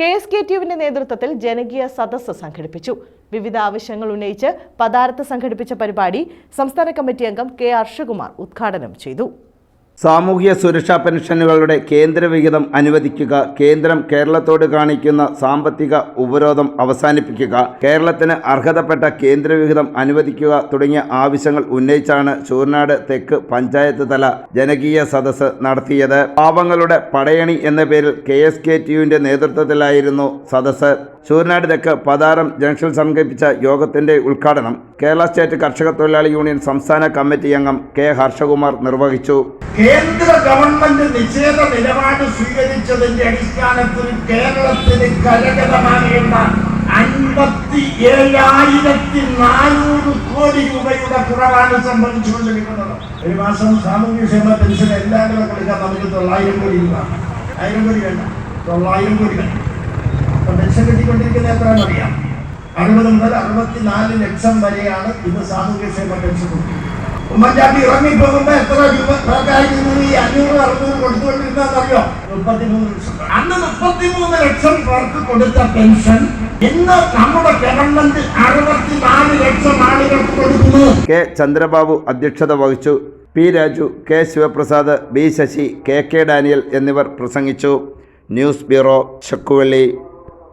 K S K ടിയുവിന്റെ നേതൃത്വത്തിൽ ജനകീയ സദസ്സ് സംഘടിപ്പിച്ചു. വിവിധ ആവശ്യങ്ങൾ ഉന്നയിച്ച് പദാർത്ഥ സംഘടിപ്പിച്ച പരിപാടി സംസ്ഥാന കമ്മിറ്റി അംഗം കെ ഹർഷകുമാർ ഉദ്ഘാടനം ചെയ്തു. സാമൂഹ്യ സുരക്ഷാ പെൻഷനുകളുടെ കേന്ദ്രവിഹിതം അനുവദിക്കുക കേന്ദ്രം കേരളത്തോട് കാണിക്കുന്ന സാമ്പത്തിക ഉപരോധം അവസാനിപ്പിക്കുക കേരളത്തിന് അർഹതപ്പെട്ട കേന്ദ്രവിഹിതം അനുവദിക്കുക തുടങ്ങിയ ആവശ്യങ്ങൾ ഉന്നയിച്ചാണ് ചൂർനാട് തെക്ക് പഞ്ചായത്ത് തല ജനകീയ സദസ്സ് നടത്തിയത്. പാവങ്ങളുടെ പടയണി എന്ന പേരിൽ കെ എസ് കെ ടിയുവിന്റെ നേതൃത്വത്തിലായിരുന്നു സദസ്സ്. ചൂർനാട് തെക്ക് പതാരം ജംഗ്ഷനിൽ സംഘടിപ്പിച്ച യോഗത്തിന്റെ ഉദ്ഘാടനം കേരള സ്റ്റേറ്റ് കർഷക തൊഴിലാളി യൂണിയൻ സംസ്ഥാന കമ്മിറ്റി അംഗം കെ ഹർഷകുമാർ നിർവഹിച്ചു. കേന്ദ്ര ഗവൺമെന്റ് നിഷേധ നിലപാട് സ്വീകരിച്ചതിന്റെ അടിസ്ഥാനത്തിൽ കേരളത്തിന് കരകതമാകേണ്ട അൻപത്തി ഏഴായിരത്തി നാനൂറ് കോടി രൂപയുടെ കുറവാണ് സംഭവിച്ചുകൊണ്ടിരിക്കുന്നത്. ഒരു മാസം സാമൂഹ്യക്ഷേമ പെൻഷൻ എല്ലാവരും കൊടുക്കാൻ നമുക്ക് തൊള്ളായിരം കോടി രൂപ. ആയിരം കോടി വേണ്ട. തൊള്ളായിരം കോടി അപ്പൊ പെൻഷൻ കിട്ടിക്കൊണ്ടിരിക്കുന്ന എത്രയാണെന്ന് അറിയാം അറുപത് മുതൽ അറുപത്തിനാല് ലക്ഷം വരെയാണ് ഇന്ന് സാമൂഹ്യക്ഷേമ പെൻഷൻ കൊടുക്കുന്നത്. ഉമ്മൻചാണ്ടി ഇറങ്ങിപ്പോകുമ്പോ എത്ര രൂപ ആയിരുന്നു ഈ അഞ്ഞൂറ് അറുന്നൂറ് കൊടുത്തുകൊണ്ടിരുന്നറിയോ മുപ്പത്തിമൂന്ന് ലക്ഷം. അന്ന് മുപ്പത്തിമൂന്ന് ലക്ഷം പേർക്ക് കൊടുത്ത പെൻഷൻ ഇന്ന് നമ്മുടെ ഗവൺമെന്റ് അറുപത്തിനാല് ലക്ഷം ആളുകൾക്ക് കൊടുക്കുന്നു. കെ ചന്ദ്രബാബു അധ്യക്ഷത വഹിച്ചു. P Raju K Sivaprasad B Sasi K K Daniel എന്നിവർ പ്രസംഗിച്ചു. News bureau Chakkuvally.